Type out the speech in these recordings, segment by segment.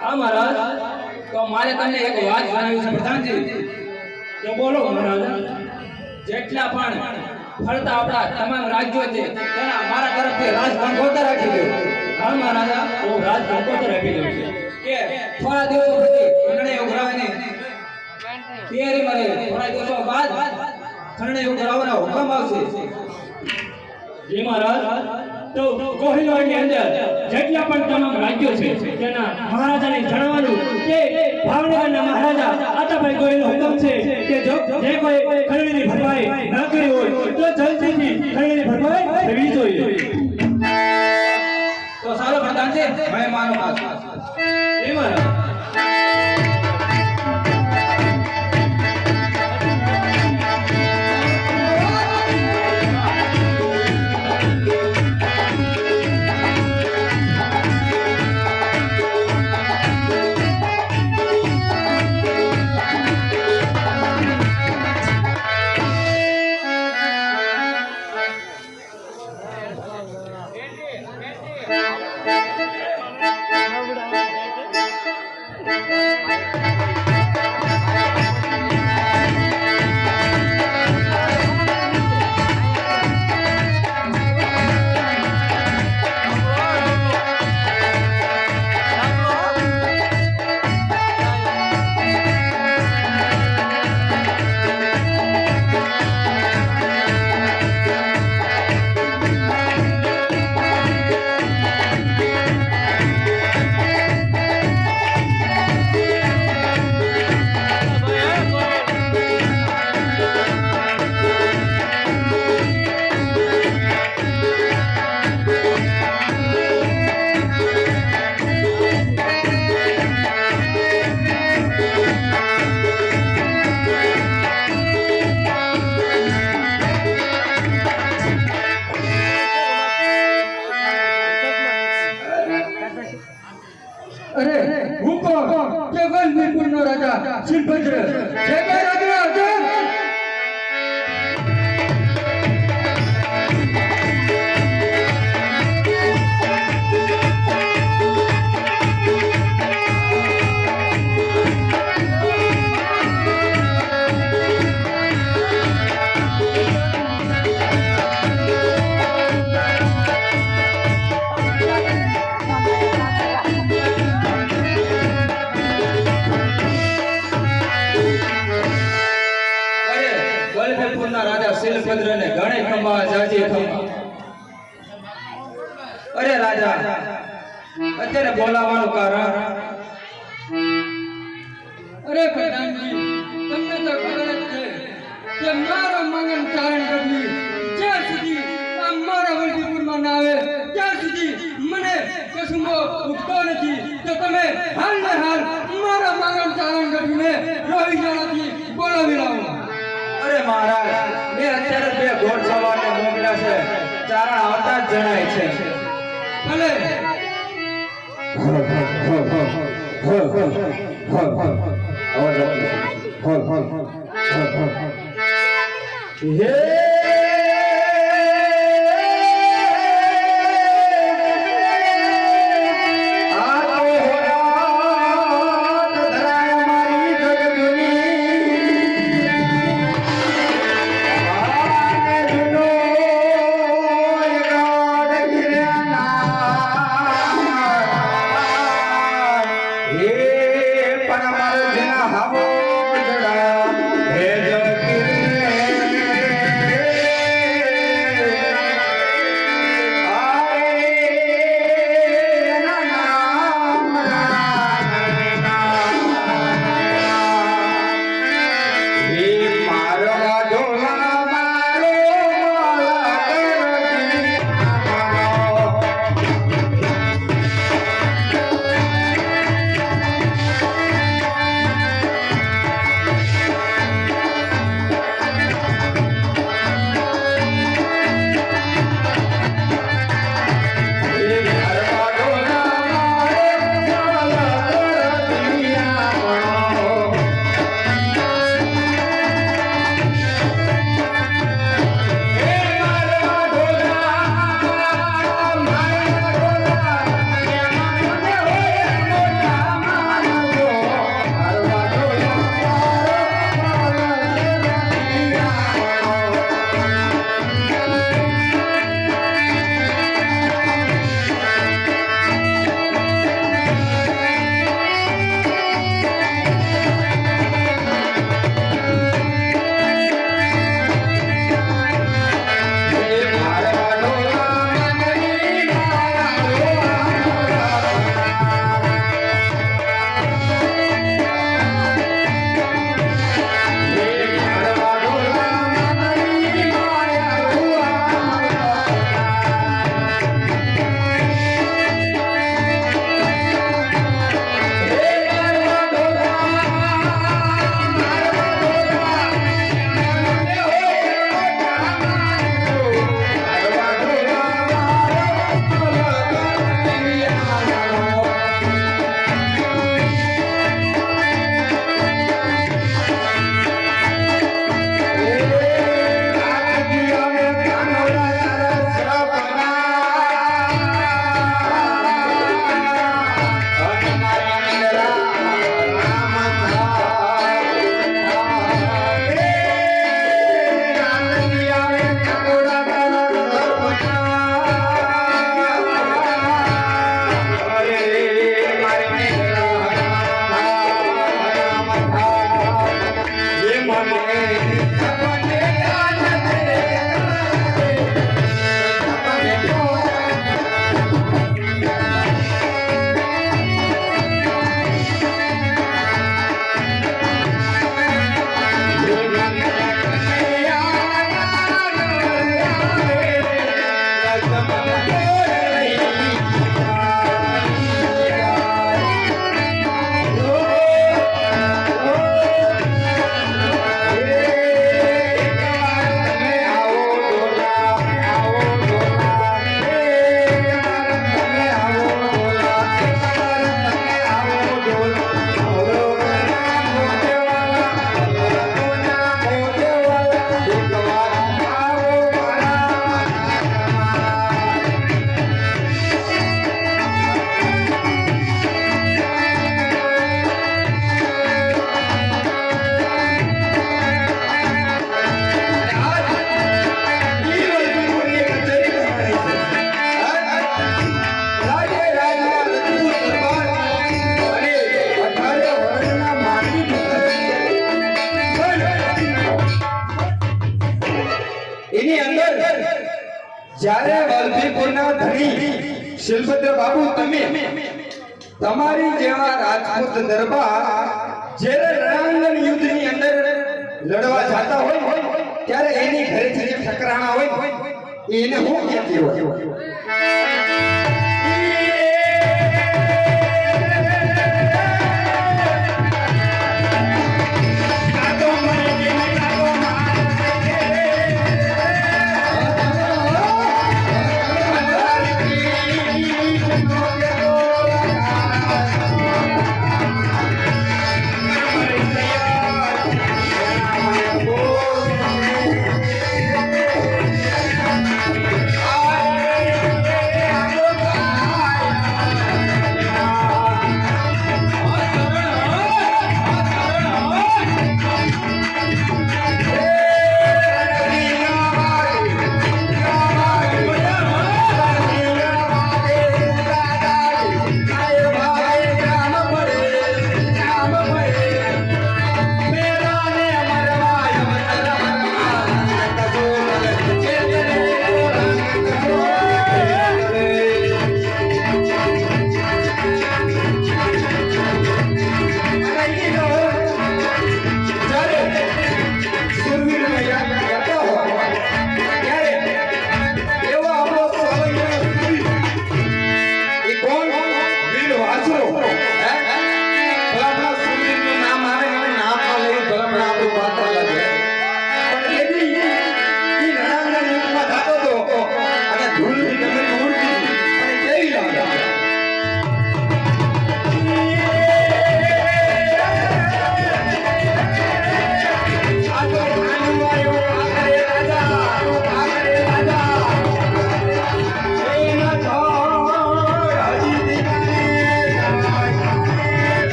હા, મહારાજ. તો મારે તમને એક વાત જણાવી છે, પ્રધાનજી. તો બોલો, મહારાજ. જેટલા પણ ફરતા આપણા તમામ રાજ્યો છે, તેના મારા તરફથી રાજ કંકોતર રાખી દો હા, મહારાજા. હું રાજ કંકોતર રાખી દઉં છું. કે થોડા દિવસો પછી ખંડણી ઉઘરાવાની તૈયારી મારે. થોડા દિવસો બાદ ખંડણી ઉઘરાવવાનો હુકમ આવશે. જી, મહારાજ. તો કોહિનૂરની અંદર જેટલા પણ તમામ રાજ્યો છે, તેના મહારાજાને જણાવવાનું કે ભાવનગરના મહારાજા આતાભાઈ ગોહિલનો હુકમ છે કે જો જે કોઈ ખરીદીની ભરપાઈ ન કરી હોય, તો જલ્દીથી ખરીદીની ભરપાઈ થવી જોઈએ. તો સારો પ્રધાનજી છે માનો વાત ગલભેપુરના રાજા શિલભદ્રને ગણે ખંભા, જાજે ખંભા. અરે રાજા, અત્યારે બોલાવાનું કારણ? અરે પ્રધાનજી, તમને તો ખબર જ છે કે મારો મંગન ચારણ કરવી જ્યાં સુધી આ મારા વલભીપુરમાં ના આવે, ત્યાં સુધી મને કસુંબો ઉઠતો નથી. તો તમે હાલ ને હાલ મારા મંગન ચારણ કરવીને છે ભલે હે શિલભદ્ર બાબુ તમે તમારી જેવા રાજપૂત દરબાર જ્યારે રણાંગણ યુદ્ધની અંદર લડવા જતા હોય, ત્યારે એની ઘરેથી જે ઠકરાણા હોય, એને હું કહેતી હોય?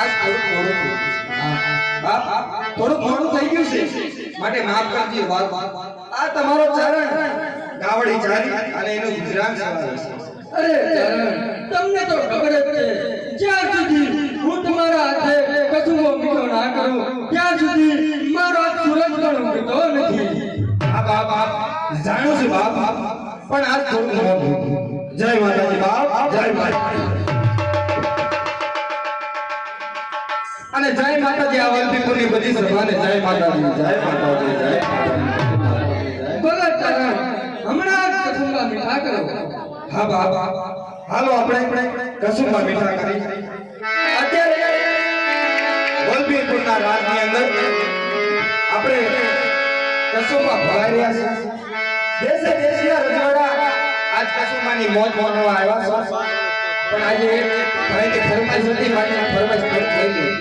આજ થોડું મોડું બાપ થોડું મોડું થઈ ગયું છે. માટે માફ કરજો આ તમારો ચરણ. ગાવડી જારી અને એનું ગુજરાન સવારે અરે ચરણ, તમને તો ખબર જ છે. જ્યાં સુધી હું તમારા હાથે કચુંબો મીઠો ના કરું ત્યાં સુધી મારો હાથ સુરત પણ ઉગતો નથી. આ બાપ બાપ જાણું છું બાપ. બાપ પણ આ થોડું જય માતાજી બાપ જય માતાજી. અને જય માતાજી આ વલભીપુરની બધી સભાને જય માતાજી જય માતાજી, જય ભલે ચરણ હમણાં જ કચુંબા મીઠા કરો. હા, બા હાલો, આપણે કસુંબા મીઠા કરી. અત્યારે વલભીપુરના રાજની અંદર આપણે કસુંબા ભરાઈ રહ્યા છે દેશે દેશિયા રજવાડા આજ કસુંબાની મોજ માણવા આવ્યા છે. પણ આજે ભાઈની ફરમાઈશ હતી માટે ફરમાઈશ થઈ ગઈ.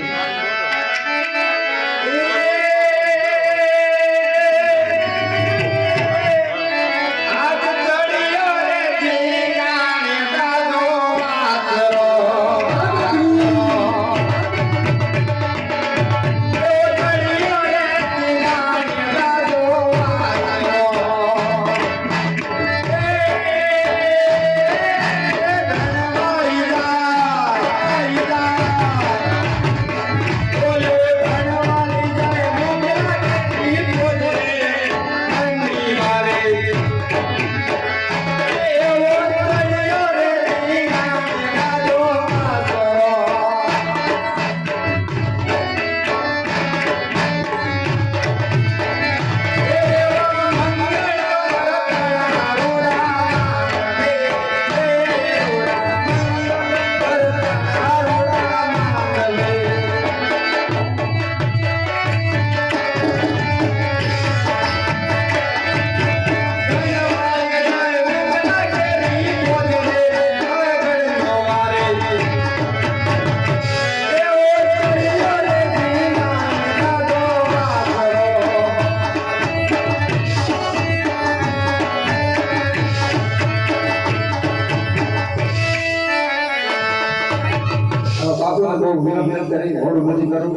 બહુ વિનમ્ર કરી મોડું મજી કરું.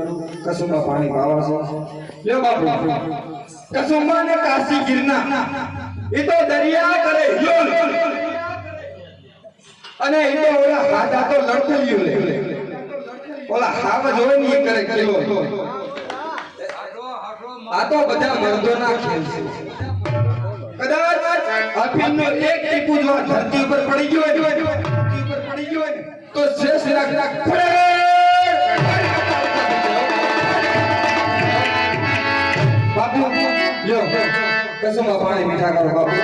કસુંબા પાણી પાવા છે. લ્યો બાપુ કસુંબા ને કાશી ગિરના. એ તો દરિયા કરે હિયોલ અને એ તો ઓલા હાડા તો લડતો લે. ઓલા હાવ જ હોય ને એ કરે કિલો આ તો બધા મર્દોના ખેલ છે. કદાચ અફીણનો એક ટીપુ જો ધરતી ઉપર પડી ગયો હોય ને, ધરતી ઉપર પડી ગયો હોય તો શેષ રાખ રાખ ફરે. કસુમાં પાણી મીઠા કરો બાપુ.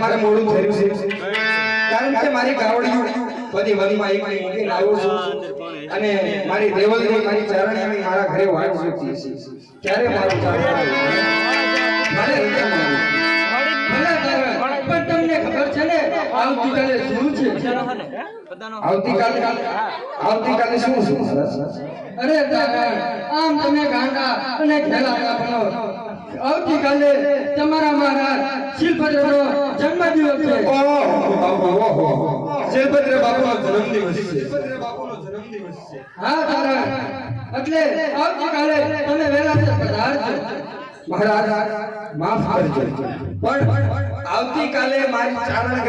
મારે મોડું થયું છે. કારણ કે મારી ગાવડીઓ બધી વનમાં એક એક મૂકીને આવ્યો છું. અને મારી દેવલની મારી ચારણીની મારા ઘરે વાટ જોતી છે. ક્યારે મારું ચારણ આવ્યું? રજા મારવી. પણ તમને ખબર છે ને આવતીકાલે શું છે? આવતીકાલે? આવતીકાલે શું છે? અરે આમ તમે ગાંડા અને ઘેલા બનો. આવતીકાલે તમારા મારા જન્મદિવસ છે. ઓહો, ઓહો. શિલ્પદ્ર બાપુનો જન્મદિવસ છે. હા તારા. એટલે આવતીકાલે તમે વહેલા પધારજો. મહારાજ માફ કરજો. પણ આવતીકાલે મારી ચારણ